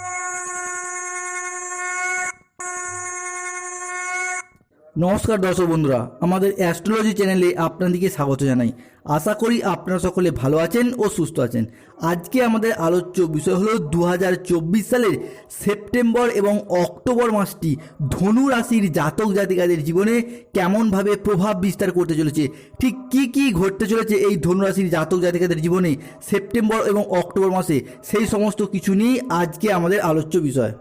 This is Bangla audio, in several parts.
Música নমস্কার দর্শক বন্ধুরা, আমাদের অ্যাস্ট্রোলজি চ্যানেলে আপনাদেরকে স্বাগত জানাই। আশা করি আপনারা সকলে ভালো আছেন ও সুস্থ আছেন। আজকে আমাদের আলোচ্য বিষয় হলো দু হাজার চব্বিশ সালের সেপ্টেম্বর এবং অক্টোবর মাসটি ধনু রাশির জাতক জাতিকাদের জীবনে কেমনভাবে প্রভাব বিস্তার করতে চলেছে, ঠিক কি কি ঘটতে চলেছে এই ধনু রাশির জাতক জাতিকাদের জীবনে সেপ্টেম্বর এবং অক্টোবর মাসে, সেই সমস্ত কিছু নিয়েই আজকে আমাদের আলোচ্য বিষয়।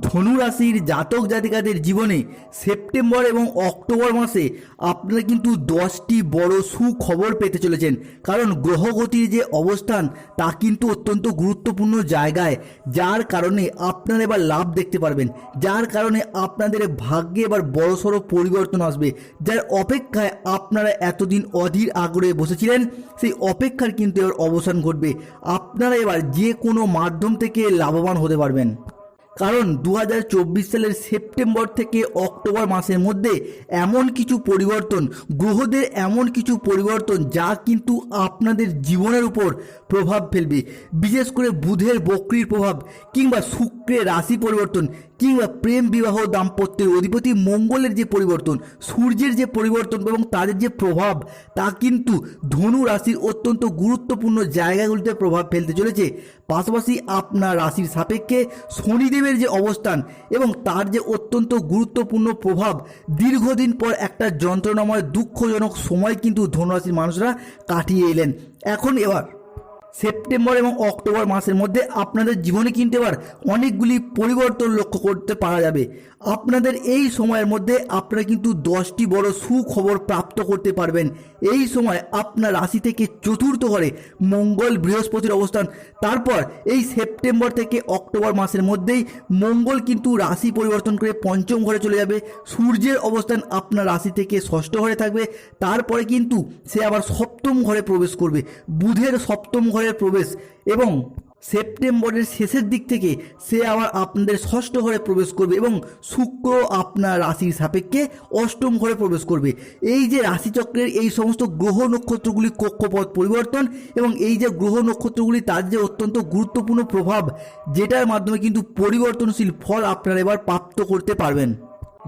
ধনু রাশির জাতক জাতিকাদের জীবনে সেপ্টেম্বর এবং অক্টোবর মাসে আপনারা কিন্তু দশটি বড় সুখবর পেতে চলেছেন। কারণ গ্রহগতির যে অবস্থান, তা কিন্তু অত্যন্ত গুরুত্বপূর্ণ জায়গায়। যার কারণে আপনারা এবার লাভ দেখতে পারবেন। যার কারণে আপনাদের ভাগ্যে এবার বড়সড় পরিবর্তন আসবে। যার অপেক্ষায় আপনারা এতদিন অধীর আগ্রহে বসেছিলেন, সেই অপেক্ষার কিন্তু এবার অবসান ঘটবে। আপনারা এবার যে কোনো মাধ্যম থেকে লাভবান হতে পারবেন। কারণ দু হাজার চব্বিশ সালের সেপ্টেম্বর থেকে অক্টোবর মাসের মধ্যে এমন কিছু পরিবর্তন, গ্রহদের এমন কিছু পরিবর্তন যা কিন্তু আপনাদের জীবনের উপর প্রভাব ফেলবে। বিশেষ করে বুধের বক্রির প্রভাব কিংবা শুক্রের রাশি পরিবর্তন কিংবা প্রেম বিবাহ দাম্পত্যের অধিপতি মঙ্গলের যে পরিবর্তন, সূর্যের যে পরিবর্তন এবং তাদের যে প্রভাব, তা কিন্তু ধনু রাশির অত্যন্ত গুরুত্বপূর্ণ জায়গাগুলিতে প্রভাব ফেলতে চলেছে। পাশাপাশি আপনার রাশির সাপেক্ষে শনিদেবের যে অবস্থান এবং তার যে অত্যন্ত গুরুত্বপূর্ণ প্রভাব, দীর্ঘদিন পর একটা যন্ত্রণাময় দুঃখজনক সময় কিন্তু ধনুরাশির মানুষরা কাটিয়ে এলেন। এখন এবার সেপ্টেম্বর এবং অক্টোবর মাসের মধ্যে আপনাদের জীবনে কিন্তু এবার অনেকগুলি পরিবর্তন লক্ষ্য করতে পারা যাবে। আপনাদের এই সময়ের মধ্যে আপনারা কিন্তু দশটি বড় সুখবর প্রাপ্ত করতে পারবেন। এই সময় আপনার রাশি থেকে চতুর্থ ঘরে মঙ্গল বৃহস্পতির অবস্থান। তারপর এই সেপ্টেম্বর থেকে অক্টোবর মাসের মধ্যেই মঙ্গল কিন্তু রাশি পরিবর্তন করে পঞ্চম ঘরে চলে যাবে। সূর্যের অবস্থান আপনার রাশি থেকে ষষ্ঠ ঘরে থাকবে। তারপরে কিন্তু সে আবার সপ্তম ঘরে প্রবেশ করবে। বুধের সপ্তম ঘরের প্রবেশ এবং সেপ্টেম্বরের শেষের দিক থেকে সে আবার আপনাদের ষষ্ঠ ঘরে প্রবেশ করবে এবং শুক্র আপনার রাশির সাপেক্ষে অষ্টম ঘরে প্রবেশ করবে। এই যে রাশিচক্রের এই সমস্ত গ্রহ নক্ষত্রগুলি কক্ষপথ পরিবর্তন এবং এই যে গ্রহ নক্ষত্রগুলি তার যে অত্যন্ত গুরুত্বপূর্ণ প্রভাব, যেটার মাধ্যমে কিন্তু পরিবর্তনশীল ফল আপনারা এবার প্রাপ্ত করতে পারবেন।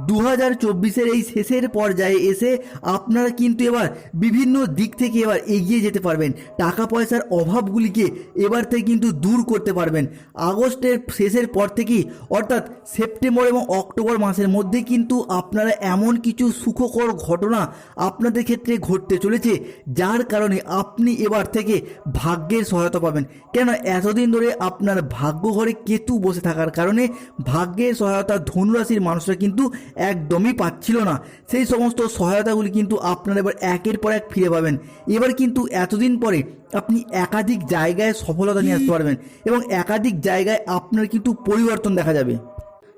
দু হাজার চব্বিশের এই শেষের পর্যায়ে এসে আপনারা কিন্তু এবার বিভিন্ন দিক থেকে এবার এগিয়ে যেতে পারবেন। টাকা পয়সার অভাবগুলিকে এবার থেকে কিন্তু দূর করতে পারবেন। আগস্টের শেষের পর থেকেই, অর্থাৎ সেপ্টেম্বর এবং অক্টোবর মাসের মধ্যে কিন্তু আপনারা এমন কিছু সুখকর ঘটনা আপনাদের ক্ষেত্রে ঘটতে চলেছে, যার কারণে আপনি এবার থেকে ভাগ্যের সহায়তা পাবেন। কেন এতদিন ধরে আপনার ভাগ্য ঘরে কেতু বসে থাকার কারণে ভাগ্যের সহায়তা ধনুরাশির মানুষরা কিন্তু একদমই পাচ্ছিল না। সেই সমস্ত সহায়তাগুলি কিন্তু আপনারা এবার একের পর এক ফিরে পাবেন। এবার কিন্তু এতদিন পরে আপনি একাধিক জায়গায় সফলতা নিয়ে আসতে পারবেন এবং একাধিক জায়গায় আপনার কিন্তু পরিবর্তন দেখা যাবে।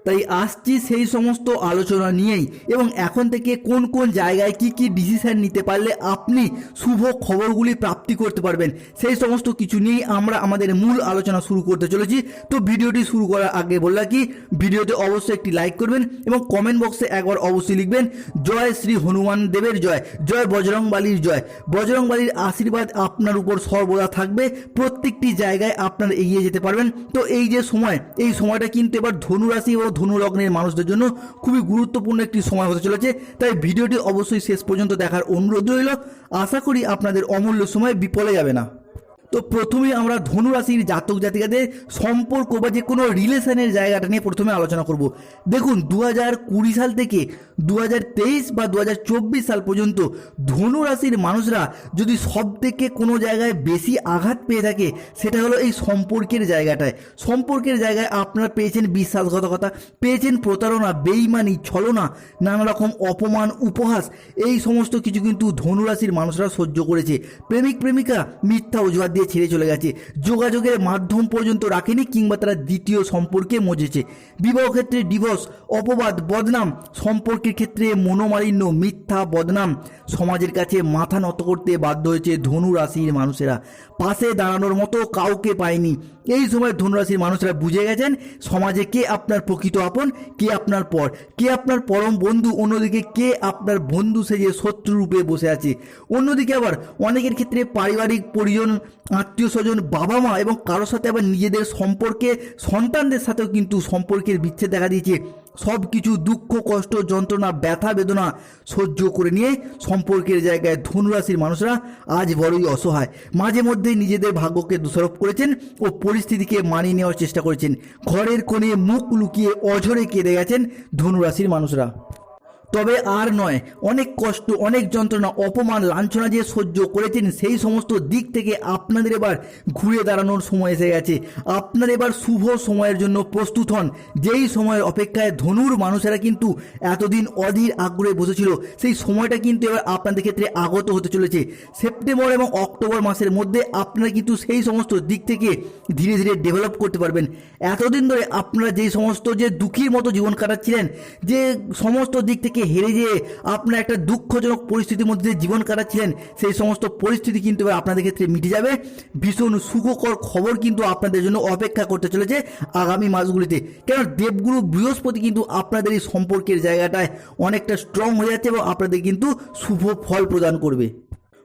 তাই আসছি সেই সমস্ত আলোচনা নিয়েই। এবং এখন থেকে কোন কোন জায়গায় কি কি ডিসিশন নিতে পারলে আপনি শুভ খবরগুলি প্রাপ্তি করতে পারবেন, সেই সমস্ত কিছু নিয়েই আমরা আমাদের মূল আলোচনা শুরু করতে চলেছি। তো ভিডিওটি শুরু করার আগে বললাম কি, ভিডিওতে অবশ্যই একটি লাইক করবেন এবং কমেন্ট বক্সে একবার অবশ্যই লিখবেন, জয় শ্রী হনুমান দেবের জয় জয় বজরং বালির জয়। বজরং বালির আশীর্বাদ আপনার উপর সর্বদা থাকবে, প্রত্যেকটি জায়গায় আপনারা এগিয়ে যেতে পারবেন। তো এই যে সময়, এই সময়টা কিন্তু এবার ধনুরাশি ও ধনু লগ্নের মানুষদের জন্য খুবই গুরুত্বপূর্ণ একটি সময় হতে চলেছে। তাই ভিডিওটি অবশ্যই শেষ পর্যন্ত দেখার অনুরোধ রইল। আশা করি আপনাদের অমূল্য সময় বিপলে যাবে না। তো প্রথমে আমরা ধনুরাশির জাতক জাতিকাদের সম্পর্ক বা যে কোনো রিলেশনের জায়গাটা নিয়ে প্রথমে আলোচনা করব। দেখুন দু হাজার কুড়ি সাল থেকে দু হাজার তেইশ বা দু হাজার চব্বিশ সাল পর্যন্ত ধনুরাশির মানুষরা যদি সব থেকে কোনো জায়গায় বেশি আঘাত পেয়ে থাকে, সেটা হলো এই সম্পর্কের জায়গাটায়। সম্পর্কের জায়গায় আপনারা পেয়েছেন বিশ্বাসঘাতকতা, পেয়েছেন প্রতারণা, বেইমানি, ছলনা নানা রকম অপমান, উপহাস, এই সমস্ত কিছু কিন্তু ধনুরাশির মানুষরা সহ্য করেছে। প্রেমিক, প্রেমিকা, মিথ্যা অজুহাত দিয়ে ছেড়ে চলে গেছে। যোগাযোগের মাধ্যম পর্যন্ত রাখেনি কিংবা তারা দ্বিতীয় সম্পর্কে মজেছে। বিবাহ ক্ষেত্রে ডিভোর্স অপবাদ, বদনাম সম্পর্কের ক্ষেত্রে মনোমালিন্য, মিথ্যা, বদনাম সমাজের কাছে মাথা নত করতে বাধ্য হয়েছে ধনু রাশির মানুষেরা। পাশে দাঁড়ানোর মতো কাউকে পায়নি। এই সময় ধনুরাশির মানুষরা বুঝে গেছেন সমাজে কে আপনার প্রকৃত আপন, কে আপনার পর, কে আপনার পরম বন্ধু, অন্যদিকে কে আপনার বন্ধু সেজে শত্রু রূপে বসে আছে। অন্যদিকে আবার অনেকের ক্ষেত্রে পারিবারিক পরিজন, আত্মীয় স্বজন, বাবা মা এবং কারোর সাথে আবার নিজেদের সম্পর্কে, সন্তানদের সাথেও কিন্তু সম্পর্কের বিচ্ছেদ দেখা দিয়েছে। সব কিছু দুঃখ, কষ্ট, যন্ত্রণা, ব্যথা, বেদনা সহ্য করে নিয়ে সম্পর্কের জায়গায় ধনুরাশির মানুষরা আজ বড়ই অসহায়। মাঝে মধ্যে নিজেদের ভাগ্যকে দোষারোপ করেছেন ও পরিস্থিতিকে মানিয়ে নেওয়ার চেষ্টা করেছেন। ঘরের কোণে মুখ লুকিয়ে অঝরে কেঁদে গেছেন ধনুরাশির মানুষরা। তবে আর নয়, অনেক কষ্ট, অনেক যন্ত্রণা, অপমান, লাঞ্ছনা যে সহ্য করেছেন, সেই সমস্ত দিক থেকে আপনাদের এবার ঘুরে দাঁড়ানোর সময় এসে গেছে। আপনার এবার শুভ সময়ের জন্য প্রস্তুত হন। যেই সময়ের অপেক্ষায় ধনুর মানুষেরা কিন্তু এতদিন অধীর আগ্রহে বসেছিল, সেই সময়টা কিন্তু এবার আপনাদের ক্ষেত্রে আগত হতে চলেছে। সেপ্টেম্বর এবং অক্টোবর মাসের মধ্যে আপনারা কিন্তু সেই সমস্ত দিক থেকে ধীরে ধীরে ডেভেলপ করতে পারবেন। এতদিন ধরে আপনারা যেই সমস্ত যে দুঃখীর মতো জীবন কাটাচ্ছিলেন, যে সমস্ত দিক থেকে হেরে যেয়ে আপনার একটা দুঃখজনক পরিস্থিতির মধ্যে জীবন কাটাচ্ছিলেন, সেই সমস্ত পরিস্থিতি কিন্তু আপনাদের ক্ষেত্রে মিটে যাবে। ভীষণ সুখকর খবর কিন্তু আপনাদের জন্য অপেক্ষা করতে চলেছে আগামী মাসগুলিতে। কেন দেবগুরু বৃহস্পতি কিন্তু আপনাদের এই সম্পর্কের জায়গাটায় অনেকটা স্ট্রং হয়ে যাচ্ছে এবং আপনাদের কিন্তু শুভ ফল প্রদান করবে।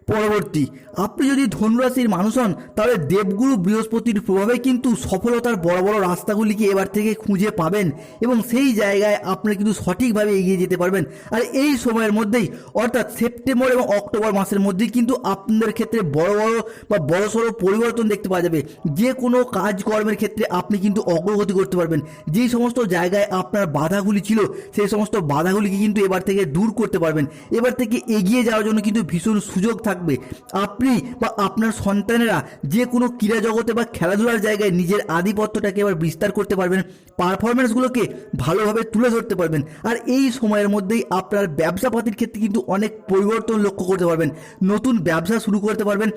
পরবর্তী। আপনি যদি ধনুরাশির মানুষ হন, তাহলে দেবগুরু বৃহস্পতির প্রভাবে কিন্তু সফলতার বড় বড় রাস্তাগুলিকে এবার থেকে খুঁজে পাবেন এবং সেই জায়গায় আপনি কিন্তু সঠিকভাবে এগিয়ে যেতে পারবেন। আর এই সময়ের মধ্যেই, অর্থাৎ সেপ্টেম্বর এবং অক্টোবর মাসের মধ্যেই কিন্তু আপনাদের ক্ষেত্রে বড় বড় বা বড় সড়ো পরিবর্তন দেখতে পাওয়া যাবে। যে কোনো কাজকর্মের ক্ষেত্রে আপনি কিন্তু অগ্রগতি করতে পারবেন। যেই সমস্ত জায়গায় আপনার বাধাগুলি ছিল, সেই সমস্ত বাধাগুলিকে কিন্তু এবার থেকে দূর করতে পারবেন। এবার থেকে এগিয়ে যাওয়ার জন্য কিন্তু ভীষণ সুযোগ থাকবে। আপনি বা আপনার সন্তানেরা যে কোনো ক্রীড়া জগতে বা খেলাধুলার জায়গায় নিজের আধিপত্যটাকে এবার বিস্তার করতে পারবেন পারফরমেন্সগুলোকে ভালোভাবে তুলে ধরতে পারবেন, আর এই সময়ের মধ্যেই আপনার ব্যবসাপাতির ক্ষেত্রে কিন্তু অনেক পরিবর্তন লক্ষ্য করতে পারবেন, নতুন ব্যবসা শুরু করতে পারবেন,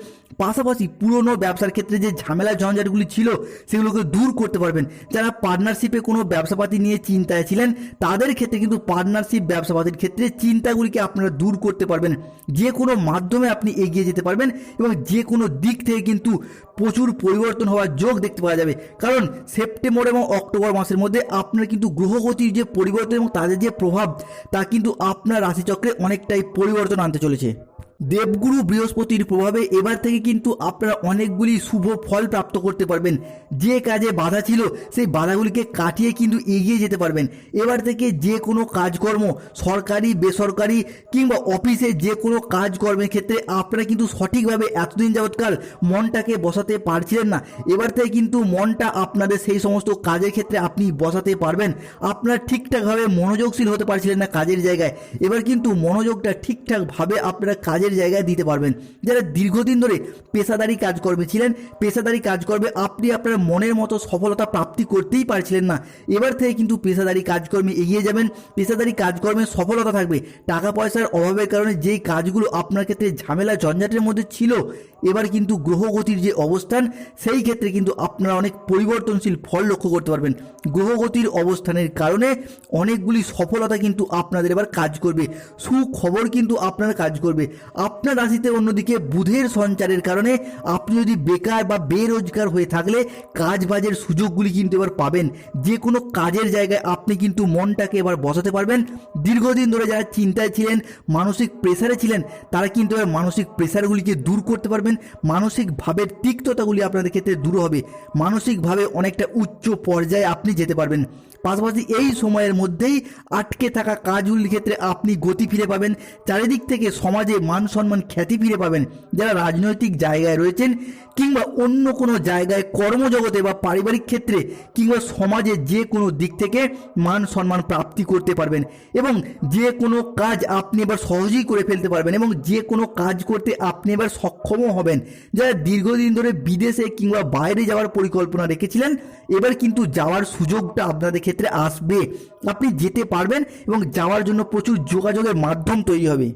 পাশাপাশি পুরনো ব্যবসার ক্ষেত্রে যে ঝামেলা ঝঞ্ঝাটগুলি ছিল সেগুলোকে দূর করতে পারবেন। যারা পার্টনারশিপে কোনো ব্যবসাপাতি নিয়ে চিন্তায় ছিলেন, তাদের ক্ষেত্রে কিন্তু পার্টনারশিপ ব্যবসাপাতির ক্ষেত্রে চিন্তাগুলিকে আপনারা দূর করতে পারবেন। যে কোনো মাধ্যমে আপনি এগিয়ে যেতে পারবেন এবং যে কোনো দিক থেকে কিন্তু প্রচুর পরিবর্তন হওয়ার যোগ দেখতে পাওয়া যাবে। কারণ সেপ্টেম্বর এবং অক্টোবর মাসের মধ্যে আপনার কিন্তু গ্রহগতির যে পরিবর্তন এবং তাদের যে প্রভাব, তা কিন্তু আপনার রাশিচক্রে অনেকটাই পরিবর্তন আনতে চলেছে। দেবগুরু বৃহস্পতির প্রভাবে এবার থেকে কিন্তু আপনারা অনেকগুলি শুভ ফল প্রাপ্ত করতে পারবেন। যে কাজে বাধা ছিল, সেই বাধাগুলিকে কাটিয়ে কিন্তু এগিয়ে যেতে পারবেন। এবার থেকে যে কোনো কাজকর্ম, সরকারি, বেসরকারি কিংবা অফিসে যে কোনো কাজকর্মের ক্ষেত্রে আপনারা কিন্তু সঠিকভাবে এতদিন যাবৎকাল মনটাকে বসাতে পারছিলেন না। এবার থেকে কিন্তু মনটা আপনাদের সেই সমস্ত কাজের ক্ষেত্রে আপনি বসাতে পারবেন। আপনারা ঠিকঠাকভাবে মনোযোগশীল হতে পারছিলেন না কাজের জায়গায়। এবার কিন্তু মনোযোগটা ঠিকঠাকভাবে আপনারা কাজের জায়গায় দিতে পারবেন। যারা দীর্ঘদিন ধরে পেশাদারি কাজকর্মে ছিলেন, পেশাদারি কাজকর্মে আপনি আপনার মনের মতো সফলতা প্রাপ্তি করতেই পারছিলেন না। এবার থেকে কিন্তু পেশাদারি কাজকর্মে এগিয়ে যাবেন। পেশাদারি কাজকর্মে সফলতা থাকবে। টাকা পয়সার অভাবের কারণে যেই কাজগুলো আপনার ক্ষেত্রে ঝামেলা, ঝঞ্ঝাটের মধ্যে ছিল, এবার কিন্তু গ্রহগতির যে অবস্থান, সেই ক্ষেত্রে কিন্তু আপনারা অনেক পরিবর্তনশীল ফল লক্ষ্য করতে পারবেন। গ্রহগতির অবস্থানের কারণে অনেকগুলি সফলতা কিন্তু আপনাদের এবার কাজ করবে। সুখবর কিন্তু আপনার কাজ করবে। আপনার রাশিতে অন্যদিকে বুধের সঞ্চারের কারণে আপনি যদি বেকার বা বেরোজগার হয়ে থাকলে কাজ বাজের সুযোগগুলি কিন্তু এবার পাবেন। যে কোনো কাজের জায়গায় আপনি কিন্তু মনটাকে এবার বসাতে পারবেন। দীর্ঘদিন ধরে যারা চিন্তায় ছিলেন, মানসিক প্রেসারে ছিলেন, তারা কিন্তু এবার মানসিক প্রেসারগুলিকে দূর করতে পারবেন। মানসিকভাবে তিক্ততাগুলি আপনাদের ক্ষেত্রে দূর হবে। মানসিকভাবে অনেকটা উচ্চ পর্যায়ে আপনি যেতে পারবেন। পাশাপাশি এই সময়ের মধ্যেই আটকে থাকা কাজগুলির ক্ষেত্রে আপনি গতি ফিরে পাবেন। চারিদিক থেকে সমাজে মান সম্মান খ্যাতি ফিরে পাবেন যারা রাজনৈতিক জায়গায় রয়েছেন কিংবা অন্য কোনো জায়গায় কর্মজগতে বা পারিবারিক ক্ষেত্রে কিংবা সমাজে যে কোনো দিক থেকে মান সম্মান প্রাপ্তি করতে পারবেন এবং যে কোনো কাজ আপনি এবার সহজেই করে ফেলতে পারবেন এবং যে কোনো কাজ করতে আপনি এবার সক্ষমও হবেন। যারা দীর্ঘদিন ধরে বিদেশে কিংবা বাইরে যাওয়ার পরিকল্পনা রেখেছিলেন, এবার কিন্তু যাওয়ার সুযোগটা আপনাদের ক্ষেত্রে আসবে। আপনি যেতে পারবেন এবং যাওয়ার জন্য প্রচুর যোগাযোগের মাধ্যম তৈরি হবে।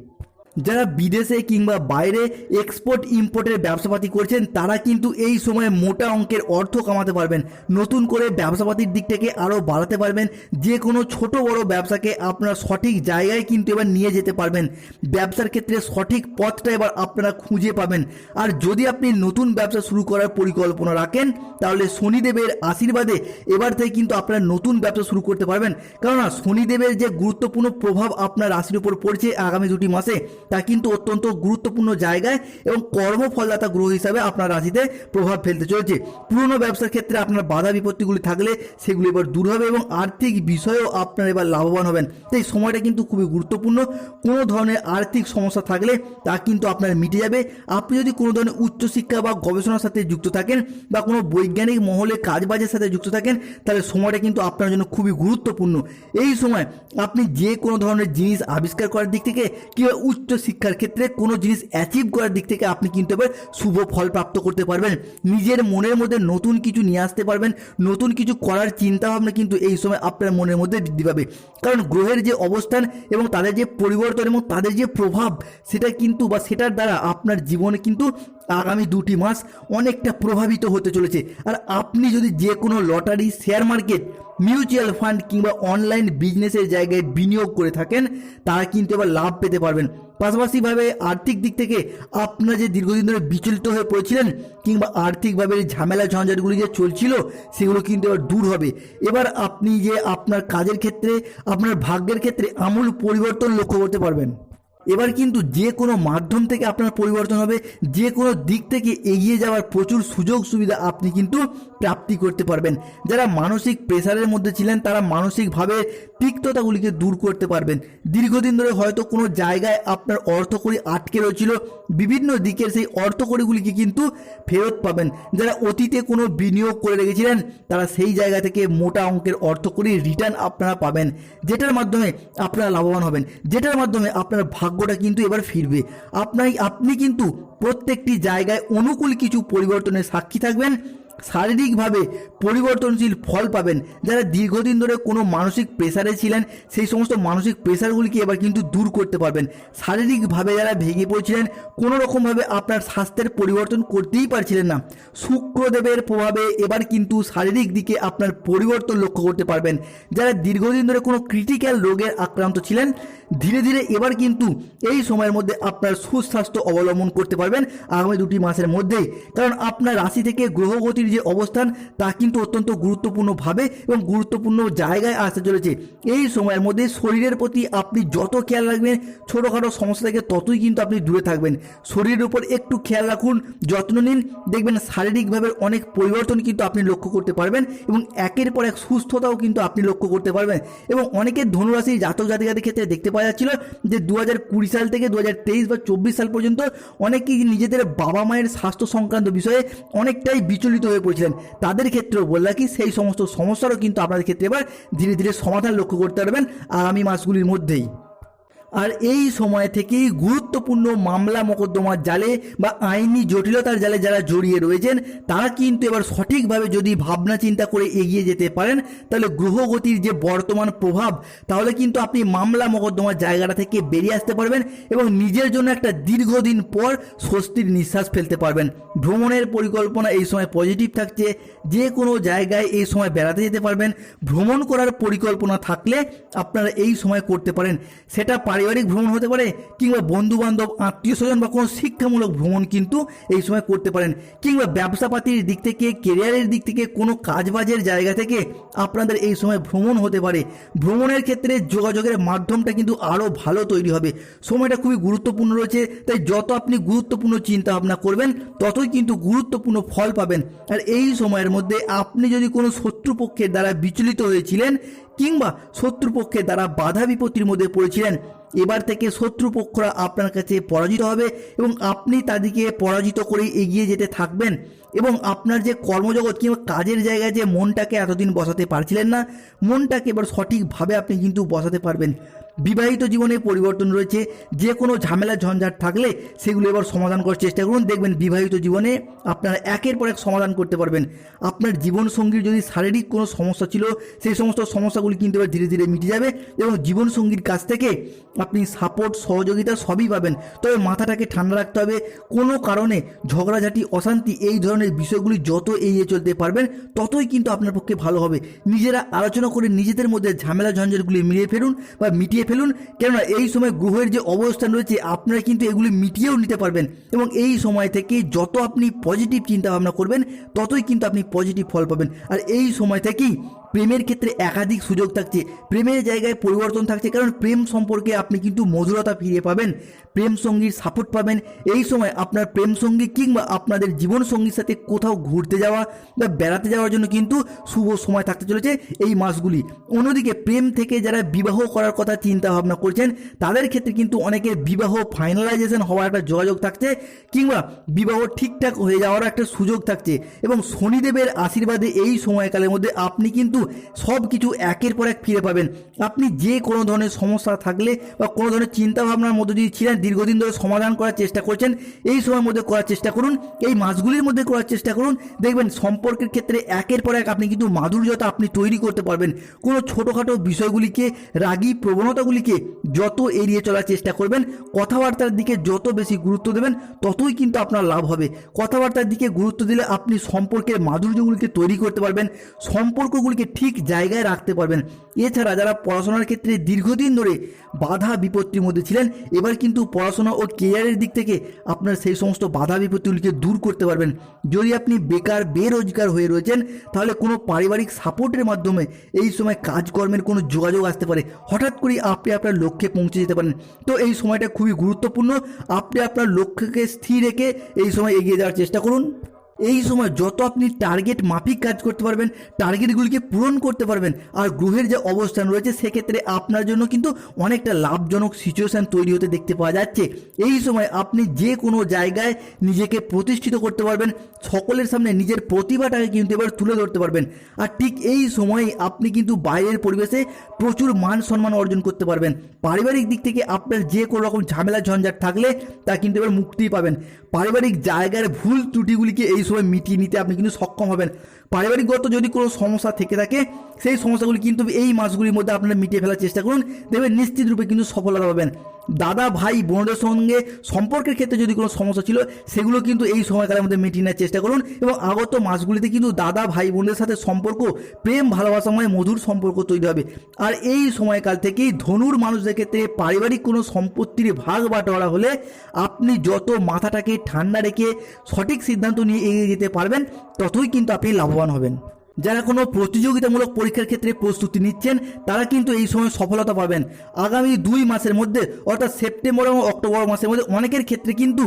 যারা বিদেশে কিংবা বাইরে এক্সপোর্ট ইম্পোর্টের ব্যবসাপাতি করছেন, তারা কিন্তু এই সময়ে মোটা অঙ্কের অর্থ কামাতে পারবেন। নতুন করে ব্যবসাপাতির দিক থেকে আরও বাড়াতে পারবেন। যে কোনো ছোট বড় ব্যবসাকে আপনার সঠিক জায়গায় কিন্তু এবার নিয়ে যেতে পারবেন। ব্যবসার ক্ষেত্রে সঠিক পথটা এবার আপনারা খুঁজে পাবেন। আর যদি আপনি নতুন ব্যবসা শুরু করার পরিকল্পনা রাখেন, তাহলে শনিদেবের আশীর্বাদে এবার থেকে কিন্তু আপনারা নতুন ব্যবসা শুরু করতে পারবেন। কেননা শনিদেবের যে গুরুত্বপূর্ণ প্রভাব আপনার রাশির উপর পড়ছে আগামী দুটি মাসে তা কিন্তু অত্যন্ত গুরুত্বপূর্ণ জায়গায় এবং কর্মফলদাতা গ্রহ হিসাবে আপনার রাশিতে প্রভাব ফেলতে চলেছে। পুরনো ব্যবসার ক্ষেত্রে আপনার বাধা বিপত্তিগুলি থাকলে সেগুলি এবার দূর হবে এবং আর্থিক বিষয়েও আপনার এবার লাভবান হবেন। তো এই সময়টা কিন্তু খুবই গুরুত্বপূর্ণ। কোনো ধরনের আর্থিক সমস্যা থাকলে তা কিন্তু আপনার মিটে যাবে। আপনি যদি কোনো ধরনের উচ্চশিক্ষা বা গবেষণার সাথে যুক্ত থাকেন বা কোনো বৈজ্ঞানিক মহলে কাজবাজের সাথে যুক্ত থাকেন, তাহলে সময়টা কিন্তু আপনার জন্য খুবই গুরুত্বপূর্ণ। এই সময় আপনি যে কোনো ধরনের জিনিস আবিষ্কার করার দিক থেকে কিংবা উচ্চ শিক্ষার ক্ষেত্রে কোনো জিনিস অ্যাচিভ করার দিক থেকে আপনি কিন্তু এবার শুভ ফল প্রাপ্ত করতে পারবেন। নিজের মনের মধ্যে নতুন কিছু নিয়ে আসতে পারবেন। নতুন কিছু করার চিন্তা ভাবনা কিন্তু এই সময় আপনার মনের মধ্যে বৃদ্ধি পাবে। কারণ গ্রহের যে অবস্থান এবং তাদের যে পরিবর্তন এবং তাদের যে প্রভাব, সেটা কিন্তু বা সেটার দ্বারা আপনার জীবনে কিন্তু আগামী দুটি মাস অনেকটা প্রভাবিত হতে চলেছে। আর আপনি যদি যে কোনো lottery, share market, mutual fund কিংবা অনলাইন বিজনেসের জায়গায় বিনিয়োগ করে থাকেন, তারা কিন্তু এবার লাভ পেতে পারবেন। পাশাপাশিভাবে আর্থিক দিক থেকে আপনারা যে দীর্ঘদিন ধরে বিচলিত হয়ে পড়েছিলেন কিংবা আর্থিকভাবে যে ঝামেলা ঝঞ্ঝাটগুলি যে চলছিল, সেগুলো কিন্তু এবার দূর হবে। এবার আপনি যে আপনার কাজের ক্ষেত্রে, আপনার ভাগ্যের ক্ষেত্রে আমূল পরিবর্তন লক্ষ্য করতে পারবেন। এবার কিন্তু যে কোনো মাধ্যম থেকে আপনার পরিবর্তন হবে, যে কোনো দিক থেকে এগিয়ে যাওয়ার প্রচুর সুযোগ সুবিধা আপনি কিন্তু প্রাপ্তি করতে পারবেন। যারা মানসিক প্রেসারের মধ্যে ছিলেন, তারা মানসিকভাবে তিক্ততাগুলিকে দূর করতে পারবেন। দীর্ঘদিন ধরে হয়তো কোনো জায়গায় আপনার অর্থকরী আটকে রয়েছিল বিভিন্ন দিকের সেই অর্থকড়িগুলিকে কিন্তু ফেরত পাবেন। যারা অতীতে কোনো বিনিয়োগ করে রেখেছিলেন, তারা সেই জায়গা থেকে মোটা অঙ্কের অর্থকড়ি রিটার্ন আপনারা পাবেন, যেটার মাধ্যমে আপনারা লাভবান হবেন, যেটার মাধ্যমে আপনার ভাগ্যটা কিন্তু এবার ফিরবে। আপনাই, আপনি কিন্তু প্রত্যেকটি জায়গায় অনুকূল কিছু পরিবর্তনের সাক্ষী থাকবেন। শারীরিকভাবে পরিবর্তনশীল ফল পাবেন। যারা দীর্ঘদিন ধরে কোনো মানসিক প্রেসারে ছিলেন, সেই সমস্ত মানসিক প্রেসারগুলিকে এবার কিন্তু দূর করতে পারবেন। শারীরিকভাবে যারা ভেঙে পড়ছিলেন কোনো রকমভাবে আপনার স্বাস্থ্যের পরিবর্তন করতেই পারছিলেন না। শুক্রদেবের প্রভাবে এবার কিন্তু শারীরিক দিকে আপনার পরিবর্তন লক্ষ্য করতে পারবেন। যারা দীর্ঘদিন ধরে কোনো ক্রিটিক্যাল রোগের আক্রান্ত ছিলেন, ধীরে ধীরে এবার কিন্তু এই সময়ের মধ্যে আপনার সুস্বাস্থ্য অবলম্বন করতে পারবেন আগামী দুটি মাসের মধ্যেই। কারণ আপনার রাশি থেকে গ্রহগতির যে অবস্থান তা কিন্তু অত্যন্ত গুরুত্বপূর্ণভাবে এবং গুরুত্বপূর্ণ জায়গায় আসতে চলেছে। এই সময়ের মধ্যে শরীরের প্রতি আপনি যত খেয়াল রাখবেন, ছোটোখাটো সমস্যা থেকে ততই কিন্তু আপনি দূরে থাকবেন। শরীরের উপর একটু খেয়াল রাখুন, যত্ন নিন, দেখবেন শারীরিকভাবে অনেক পরিবর্তন কিন্তু আপনি লক্ষ্য করতে পারবেন এবং একের পর এক সুস্থতাও কিন্তু আপনি লক্ষ্য করতে পারবেন। এবং অনেকের ধনুরাশি জাতক জাতিকাদের ক্ষেত্রে দেখতে পাওয়া যাচ্ছিল যে দু কুড়ি সাল থেকে দু হাজার তেইশ বা চব্বিশ সাল পর্যন্ত অনেকেই নিজেদের বাবা মায়ের স্বাস্থ্য সংক্রান্ত বিষয়ে অনেকটাই বিচলিত হয়ে পড়েছিলেন তাদের ক্ষেত্রেও বললাম কি, সেই সমস্ত সমস্যারও কিন্তু আপনাদের ক্ষেত্রে এবার ধীরে ধীরে সমাধান লক্ষ্য করতে পারবেন আগামী মাসগুলির মধ্যেই। আর এই সময় থেকেই গুরুত্বপূর্ণ মামলা মোকদ্দমার জালে বা আইনি জটিলতার জালে যারা জড়িয়ে রয়েছেন, তারা কিন্তু এবার সঠিকভাবে যদি ভাবনা চিন্তা করে এগিয়ে যেতে পারেন, তাহলে গ্রহগতির যে বর্তমান প্রভাব, তাহলে কিন্তু আপনি মামলা মোকদ্দমার জায়গাটা থেকে বেরিয়ে আসতে পারবেন এবং নিজের জন্য একটা দীর্ঘদিন পর স্বস্তির নিঃশ্বাস ফেলতে পারবেন। ভ্রমণের পরিকল্পনা এই সময় পজিটিভ থাকছে, যে কোনো জায়গায় এই সময় বেড়াতে যেতে পারবেন। ভ্রমণ করার পরিকল্পনা থাকলে আপনারা এই সময় করতে পারেন। সেটা পারিবারিক ভ্রমণ হতে পারে কিংবা বন্ধু বান্ধব আত্মীয় স্বজন বা কোনো শিক্ষামূলক ভ্রমণ কিন্তু এই সময় করতে পারেন। কিংবা ব্যবসাপাতির দিক থেকে কেরিয়ারের দিক থেকে, কোনো কাজবাজের জায়গা থেকে আপনাদের এই সময় ভ্রমণ হতে পারে। ভ্রমণের ক্ষেত্রে যোগাযোগের মাধ্যমটা কিন্তু আরও ভালো তৈরি হবে। সময়টা খুবই গুরুত্বপূর্ণ রয়েছে, তাই যত আপনি গুরুত্বপূর্ণ চিন্তা ভাবনা করবেন, ততই কিন্তু গুরুত্বপূর্ণ ফল পাবেন। আর এই সময়ের মধ্যে আপনি যদি কোনো শত্রুপক্ষের দ্বারা বিচলিত হয়েছিলেন কিংবা শত্রুপক্ষের দ্বারা বাধা বিপত্তির মধ্যে পড়েছিলেন। এবার থেকে শত্রুপক্ষরা আপনার কাছে পরাজিত হবে এবং আপনি তাদেরকে পরাজিত করে এগিয়ে যেতে থাকবেন এবং আপনার যে কর্মজগৎ কিংবা কাজের জায়গায় যে মনটাকে এতদিন বসাতে পারছিলেন না, মনটাকে এবার সঠিকভাবে আপনি কিন্তু বসাতে পারবেন। বিবাহিত জীবনে পরিবর্তন রয়েছে। যে কোনো ঝামেলা, ঝঞ্ঝাট থাকলে সেগুলো এবার সমাধান করার চেষ্টা করুন। দেখবেন বিবাহিত জীবনে আপনারা একের পর এক সমাধান করতে পারবেন। আপনার জীবনসঙ্গীর যদি শারীরিক কোনো সমস্যা ছিল, সেই সমস্ত সমস্যাগুলি কিন্তু এবার ধীরে ধীরে মিটে যাবে এবং জীবনসঙ্গীর কাছ থেকে আপনি সাপোর্ট সহযোগিতা সবই পাবেন। তবে মাথাটাকে ঠান্ডা রাখতে হবে। কোনো কারণে ঝগড়াঝাটি, অশান্তি এই ধরনের বিষয়গুলি যত এড়িয়ে চলতে পারবেন, ততই কিন্তু আপনার পক্ষে ভালো হবে। নিজেরা আলোচনা করে নিজেদের মধ্যে ঝামেলা, ঝঞ্ঝাটগুলি মিলিয়ে ফেলুন বা মিটিয়ে ফেলুন। কেননা এই সময় গ্রহের যে অবস্থান রয়েছে, আপনারা কিন্তু এগুলি মিটিয়েও নিতে পারবেন। এবং এই সময় থেকে যত আপনি পজিটিভ চিন্তা ভাবনা করবেন, ততই কিন্তু আপনি পজিটিভ ফল পাবেন। আর এই সময় থেকেই প্রেমের ক্ষেত্রে একাধিক সুযোগ থাকছে। প্রেমের জায়গায় পরিবর্তন থাকছে, কারণ প্রেম সম্পর্কে আপনি কিন্তু মধুরতা ফিরে পাবেন, প্রেম সঙ্গীর সাপোর্ট পাবেন। এই সময় আপনার প্রেম সঙ্গী কিংবা আপনাদের জীবন সঙ্গীর সাথে কোথাও ঘুরতে যাওয়া বা বেড়াতে যাওয়ার জন্য কিন্তু শুভ সময় থাকতে চলেছে এই মাসগুলি। অন্যদিকে প্রেম থেকে যারা বিবাহ করার কথা চিন্তা ভাবনা করছেন, তাদের ক্ষেত্রে কিন্তু অনেকের বিবাহ ফাইনালাইজেশন হওয়ার একটা যোগাযোগ থাকছে কিংবা বিবাহ ঠিকঠাক হয়ে যাওয়ার একটা সুযোগ থাকছে। এবং শনিদেবের আশীর্বাদে এই সময়কালের মধ্যে আপনি কিন্তু সব কিছু একের পর এক ফিরে পাবেন। আপনি যে কোনো ধরনের সমস্যা থাকলে বা কোনো ধরনের চিন্তা ভাবনার মধ্যে যদি ছিলেন, দীর্ঘদিন ধরে সমাধান করার চেষ্টা করছেন, এই সময়ের মধ্যে করার চেষ্টা করুন, এই মাসগুলির মধ্যে করার চেষ্টা করুন। দেখবেন সম্পর্কের ক্ষেত্রে একের পর এক আপনি কিন্তু মাধুর্যতা আপনি তৈরি করতে পারবেন। কোনো ছোটোখাটো বিষয়গুলিকে রাগী প্রবণতাগুলিকে যত এড়িয়ে চলার চেষ্টা করবেন, কথাবার্তার দিকে যত বেশি গুরুত্ব দেবেন, ততই কিন্তু আপনার লাভ হবে। কথাবার্তার দিকে গুরুত্ব দিলে আপনি সম্পর্কের মাধুর্যগুলিকে তৈরি করতে পারবেন, সম্পর্কগুলিকে ঠিক জায়গায় রাখতে পারবেন। এছাড়া যারা পড়াশোনার ক্ষেত্রে দীর্ঘদিন ধরে বাধা বিপত্তির মধ্যে ছিলেন, এবার কিন্তু পড়াশোনা ও কেরিয়ারের দিক থেকে আপনার সেই সমস্ত বাধা বিপত্তিগুলিকে দূর করতে পারবেন। যদি আপনি বেকার, বেরোজগার হয়ে রয়েছেন, তাহলে কোনো পারিবারিক সাপোর্টের মাধ্যমে এই সময় কাজকর্মের কোনো যোগাযোগ আসতে পারে। হঠাৎ করে আপনি আপনার লক্ষ্যে পৌঁছে যেতে পারেন। তো এই সময়টা খুবই গুরুত্বপূর্ণ। আপনি আপনার লক্ষ্যকে স্থির রেখে এই সময় এগিয়ে যাওয়ার চেষ্টা করুন। এই সময় যত আপনি টার্গেট মাফিক কাজ করতে পারবেন টার্গেটগুলিকে পূরণ করতে পারবেন, আর গ্রহের যে অবস্থান রয়েছে, সেক্ষেত্রে আপনার জন্য কিন্তু অনেকটা লাভজনক সিচুয়েশান তৈরি হতে দেখতে পাওয়া যাচ্ছে। এই সময় আপনি যে কোনো জায়গায় নিজেকে প্রতিষ্ঠিত করতে পারবেন, সকলের সামনে নিজের প্রতিভাটাকে কিন্তু এবার তুলে ধরতে পারবেন। আর ঠিক এই সময়ে আপনি কিন্তু বাইরের পরিবেশে প্রচুর মান সম্মান অর্জন করতে পারবেন। পারিবারিক দিক থেকে আপনার যে কোনো রকম ঝামেলা ঝঞ্ঝাট থাকলে তা কিন্তু এবার মুক্তি পাবেন। পারিবারিক জায়গার ভুল ত্রুটিগুলিকে এই সময় মিটিয়ে নিতে আপনি কিন্তু সক্ষম হবেন। পারিবারিকগত যদি কোনো সমস্যা থেকে থাকে, সেই সমস্যাগুলি কিন্তু এই মাসগুলির মধ্যে আপনারা মিটিয়ে ফেলার চেষ্টা করুন। দেখবেন নিশ্চিত রূপে কিন্তু সফলতা পাবেন। দাদা, ভাই, বোনদের সঙ্গে সম্পর্কের ক্ষেত্রে যদি কোনো সমস্যা ছিল, সেগুলো কিন্তু এই সময়কালের মধ্যে মিটিয়ে নেওয়ার চেষ্টা করুন এবং আগত মাসগুলিতে কিন্তু দাদা, ভাই, বোনদের সাথে সম্পর্ক, প্রেম, ভালোবাসাময়, মধুর সম্পর্ক তৈরি হবে। আর এই সময়কাল থেকেই ধনুর মানুষদের ক্ষেত্রে পারিবারিক কোনো সম্পত্তির ভাগ বাটোয়ারা হলে আপনি যত মাথাটাকে ঠান্ডা রেখে সঠিক সিদ্ধান্ত নিয়ে এগিয়ে যেতে পারবেন, ততই কিন্তু আপনি লাভবান হবেন। যারা কোনো প্রতিযোগিতামূলক পরীক্ষার ক্ষেত্রে প্রস্তুতি নিচ্ছেন, তারা কিন্তু এই সময় সফলতা পাবেন। আগামী দুই মাসের মধ্যে, অর্থাৎ সেপ্টেম্বর এবং অক্টোবর মাসের মধ্যে অনেকের ক্ষেত্রে কিন্তু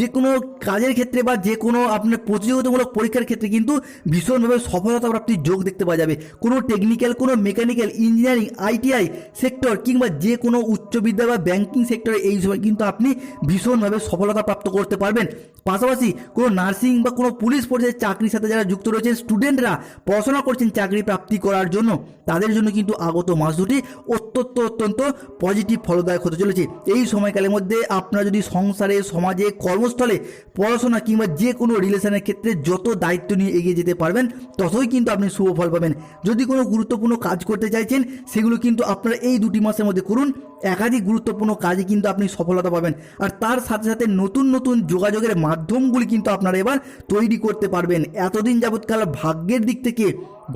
যে কোনো কাজের ক্ষেত্রে বা যে কোনো আপনার প্রতিযোগিতামূলক পরীক্ষার ক্ষেত্রে কিন্তু ভীষণভাবে সফলতা প্রাপ্তির যোগ দেখতে পাওয়া যাবে। কোনো টেকনিক্যাল কোনো মেকানিক্যাল ইঞ্জিনিয়ারিং আইটিআই সেক্টর কিংবা যে কোনো উচ্চ বিদ্যা বা ব্যাংকিং সেক্টরে এই সময় কিন্তু আপনি ভীষণভাবে সফলতা প্রাপ্ত করতে পারবেন। পাশাপাশি কোনো নার্সিং বা কোনো পুলিশ পর্যায়ের চাকরির সাথে যারা যুক্ত রয়েছেন স্টুডেন্টরা পড়াশোনা করছেন চাকরি প্রাপ্তি করার জন্য। তাদের জন্য কিন্তু আগত মাস দুটি অত্যন্ত অত্যন্ত পজিটিভ ফলদায়ক হতে চলেছে। এই সময়কালের মধ্যে আপনারা যদি সংসারে, সমাজে, কর্মস্থলে, পড়াশোনা কিংবা যে কোনো রিলেশনের ক্ষেত্রে যত দায়িত্ব নিয়ে এগিয়ে যেতে পারবেন, ততই কিন্তু আপনি শুভ ফল পাবেন। যদি কোনো গুরুত্বপূর্ণ কাজ করতে চাইছেন, সেগুলো কিন্তু আপনারা এই দুটি মাসের মধ্যে করুন। একাধিক গুরুত্বপূর্ণ কাজে কিন্তু আপনি সফলতা পাবেন। আর তার সাথে সাথে নতুন নতুন যোগাযোগের মাধ্যমগুলি কিন্তু আপনারা এবার তৈরি করতে পারবেন। এতদিন যাবৎকাল ভাগ্যের দিক থেকে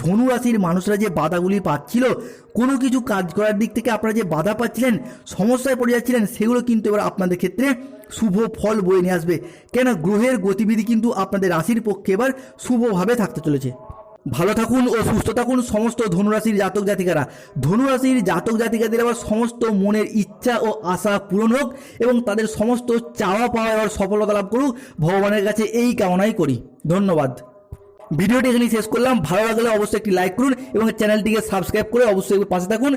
ধনু রাশির মানুষরা যে বাধাগুলি পাচ্ছিল, কোনো কিছু কাজ করার দিক থেকে আপনারা যে বাধা পাচ্ছিলেন, সমস্যায় পড়ে যাচ্ছিলেন, সেগুলো কিন্তু এবার আপনাদের ক্ষেত্রে শুভ ফল বয়ে নিয়ে আসবে। কেন? গ্রহের গতিবিধি কিন্তু আপনাদের রাশির পক্ষে এবার শুভভাবে থাকতে চলেছে। ভালো থাকুন ও সুস্থ থাকুন সমস্ত ধনুরাশির জাতক জাতিকারা। ধনুরাশির জাতক জাতিকাদের আবার সমস্ত মনের ইচ্ছা ও আশা পূরণ হোক এবং তাদের সমস্ত চাওয়া পাওয়া এবার সফলতা লাভ করুক। ভগবানের কাছে এই কামনাই করি। ধন্যবাদ। ভিডিওটি এখানেই শেষ করলাম। ভালো লাগলে অবশ্যই একটি লাইক করুন এবং চ্যানেলটিকে সাবস্ক্রাইব করে অবশ্যই পাশে থাকুন।